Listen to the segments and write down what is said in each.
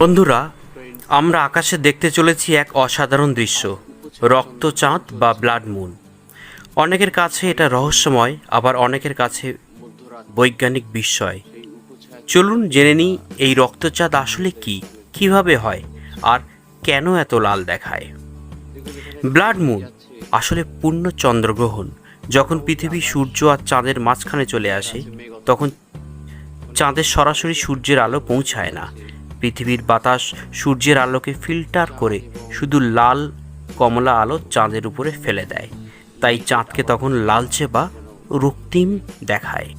বন্ধুরা, আমরা আকাশে দেখতে চলেছি এক অসাধারণ দৃশ্য, রক্তচাঁদ বা ব্লাড মুন। অনেকের কাছে এটা রহস্যময়, আবার অনেকের কাছে বৈজ্ঞানিক বিস্ময়। চলুন জেনে নিই, এই রক্তচাঁদ আসলে কি, কীভাবে হয়, আর কেন এত লাল দেখায়? ব্লাড মুন আসলে পূর্ণ চন্দ্রগ্রহণ। যখন পৃথিবী সূর্য আর চাঁদের মাঝখানে চলে আসে, তখন চাঁদের সরাসরি সূর্যের আলো পৌঁছায় না। পৃথিবীর বাতাস সূর্যের আলোকে ফিল্টার করে শুধু লাল কমলা আলো চাঁদের উপরে ফেলে দেয়। তাই চাঁদকে তখন লালচে বা রক্তিম দেখায়।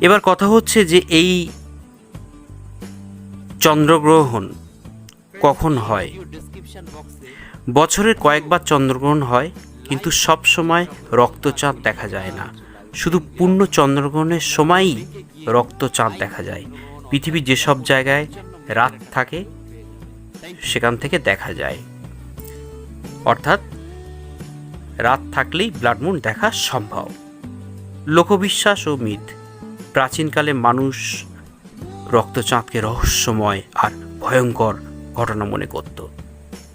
এবার কথা হচ্ছে যে এই চন্দ্রগ্রহণ কখন হয়? বছরের কয়েকবার চন্দ্রগ্রহণ হয়, কিন্তু সব সময় রক্তচাঁদ দেখা যায় না। শুধু পূর্ণ চন্দ্রগ্রহণের সময়ই রক্তচাঁদ দেখা যায়। পৃথিবীর যেসব জায়গায় রাত থাকে, সেখান থেকে দেখা যায়। অর্থাৎ, রাত থাকলেই ব্লাড মুন দেখা সম্ভব। লোকবিশ্বাস ও মিথ, প্রাচীনকালে মানুষ রক্তচাঁদকে রহস্যময় আর ভয়ঙ্কর ঘটনা মনে করত।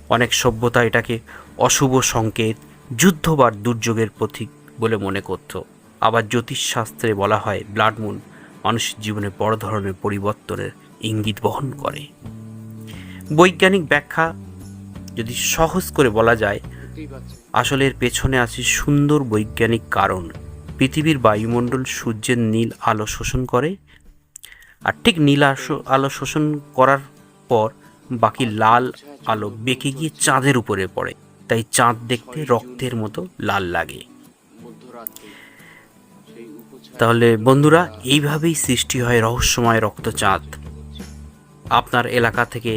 অনেক সভ্যতা এটাকে অশুভ সংকেত, যুদ্ধ বা দুর্যোগের প্রতীক বলে মনে করত। আবার জ্যোতিষশাস্ত্রে বলা হয় ব্লাড মুন। মানুষের জীবনে বড় ধরনের পরিবর্তনের ইঙ্গিত বহন করে। বৈজ্ঞানিক ব্যাখ্যা যদি সহজ করে বলা যায়, আসলে এর পেছনে আছে সুন্দর বৈজ্ঞানিক কারণ। পৃথিবীর বায়ুমণ্ডল সূর্যের নীল আলো শোষণ করে, আর ঠিক নীল আলো শোষণ করার পর বাকি লাল আলো বেঁকে গিয়ে চাঁদের উপরে পড়ে। তাই চাঁদ দেখতে রক্তের মতো লাল লাগে। তাহলে বন্ধুরা, এইভাবেই সৃষ্টি হয় রহস্যময় রক্তচাঁদ। আপনার এলাকা থেকে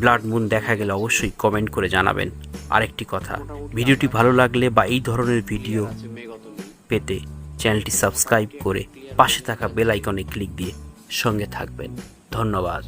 ব্লাড মুন দেখা গেলে অবশ্যই কমেন্ট করে জানাবেন। আরেকটি কথা, ভিডিওটি ভালো লাগলে বা এই ধরনের ভিডিও পেতে চ্যানেলটি সাবস্ক্রাইব করে পাশে থাকা বেল আইকনে ক্লিক দিয়ে সঙ্গে থাকবেন। ধন্যবাদ।